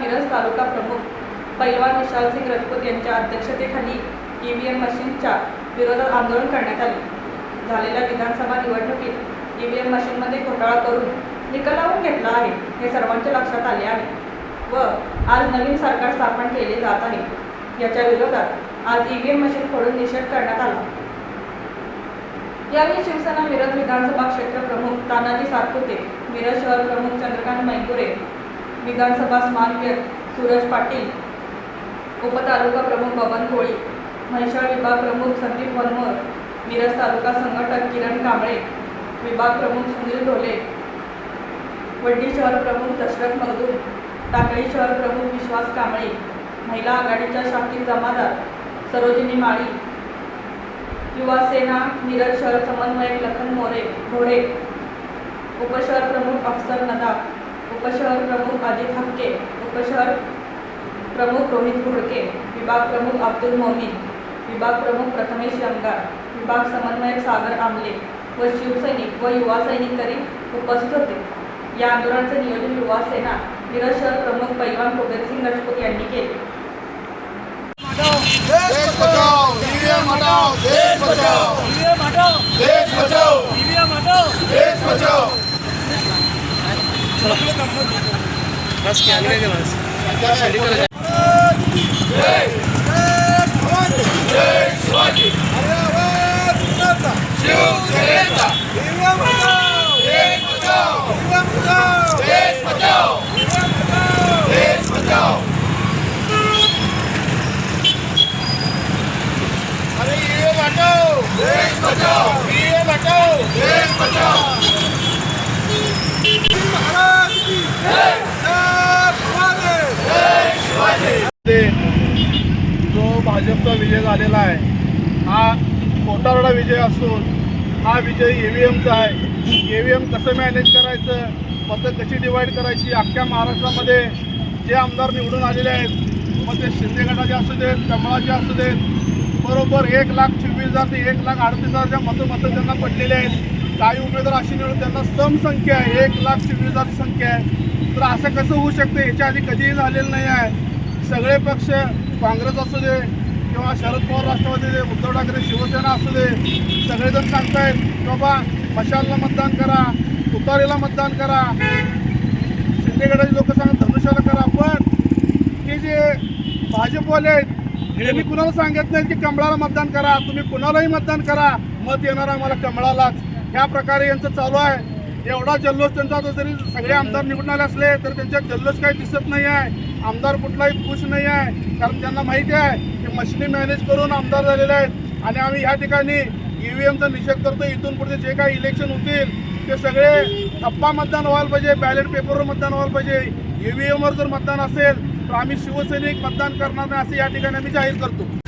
मिरज तालुका प्रमुख पैलवान विशालसिंग राजपूत यांच्या अध्यक्षतेखाली ई व्ही एम मशीनच्या विरोधात आंदोलन करण्यात आले. झालेल्या विधानसभा निवडणुकीत ई व्ही एम मशीनमध्ये घोटाळा करून निकाल लावून घेतला आहे हे सर्वांच्या लक्षात आले आहे. व आज नवीन सरकार स्थापन केले जात आहे. याच्या विरोधात आज ई व्ही एम मशीन फोडून निषेध करण्यात आला. यावेळी शिवसेना मिरज विधानसभा क्षेत्र प्रमुख तानाजी सातपुते मिरज शहर प्रमुख चंद्रकांत मैगुरे विधानसभा स्मारक सूरज पाटील उपतालुका प्रमुख बबन कोळी म्हैसाळ विभाग प्रमुख संदीप वनमोर मिरज तालुका संघटक किरण कांबळे विभाग प्रमुख सुनील ढोले वड्डी शहर प्रमुख दशरथ मगदूर टाकळी शहर प्रमुख विश्वास कांबळे महिला आघाडीच्या शाकीर जमादार सरोजिनी माळी युवा सेना मिरज शहर समन्वयक लखन मोरे घोडे. उपशहर प्रमुख अफसर नदाफ उपशहर प्रमुख अजित हक्के. उपशहर प्रमुख रोहित घोडके. विभाग प्रमुख अब्दुल मोमीन. विभाग प्रमुख प्रथमेश यमगार विभाग समन्वयक सागर आमले. व शिवसैनिक व युवा सैनिक तरी उपस्थित होते. या आंदोलनाचे नियोजन युवा सेना मिरज शहर प्रमुख पैलवान कुबेरसिंग राजपूत यांनी केले देश बचाओ ईवीएम हटाओ देश बचाओ ईवीएम हटाओ देश बचाओ ईवीएम हटाओ देश बचाओ बस की आगे के बस रेडी करो जय जय शिवाजी शिवसेनेचा ईवीएम हटाओ देश बचाओ ईवीएम हटाओ देश बचाओ ईवीएम हटाओ देश बचाओ अरे ईवीएम हटाओ देश बचाओ हटाओ देश बचाओ महाराज की जो भाजपचा विजय झालेला आहे हा कोटारडा विजय असून हा विजय E ई व्ही एमचा आहे. ई व्ही एम कसं मॅनेज करायचं मतं कशी डिवाईड करायची अख्ख्या महाराष्ट्रामध्ये जे आमदार निवडून आलेले आहेत मग ते शिंदे गटाचे असू देत कमळाचे असू देत बरोबर एक लाख चोवीस हजार ते एक लाख अडतीस हजारच्या मतं मतं त्यांना पडलेले आहेत. काही उमेदवार अशी निवडून त्यांना सम संख्या आहे. एक लाख चोवीस हजारची संख्या आहे. तर असं कसं होऊ शकतं? याच्या आधी कधीही झालेलं नाही आहे. सगळे पक्ष काँग्रेस असू दे किंवा शरद पवार राष्ट्रवादी दे उद्धव ठाकरे शिवसेना असू दे सगळेजण सांगतायत बाबा मशालला मतदान करा तुतारीला मतदान करा शिंदेगडाचे लोक सांगतात धनुष्याला करा. पण हे जे भाजपवाले आहेत त्यांनी कुणाला सांगत नाही की कमळाला मतदान करा तुम्ही कुणालाही मतदान करा मत येणार आम्हाला कमळालाच. ह्या प्रकारे यांचं चालू आहे. एवढा जल्लोष त्यांचा जो जरी सगळे आमदार निवडून आले असले तर त्यांच्यात जल्लोष काही दिसत नाही आहे. आमदार कुठलाही खुश नाही आहे. कारण त्यांना माहिती आहे की मशिनी मॅनेज करून आमदार झालेले आहेत. आणि आम्ही ह्या ठिकाणी ईव्हीएमचा निषेध करतो इथून पुढचे जे काही इलेक्शन होतील ते सगळे टप्पा मतदान व्हायला पाहिजे बॅलेट पेपरवर मतदान व्हायला पाहिजे. ईव्हीएमवर जर मतदान असेल तर आम्ही शिवसैनिक मतदान करणार नाही असं या ठिकाणी आम्ही जाहीर करतो.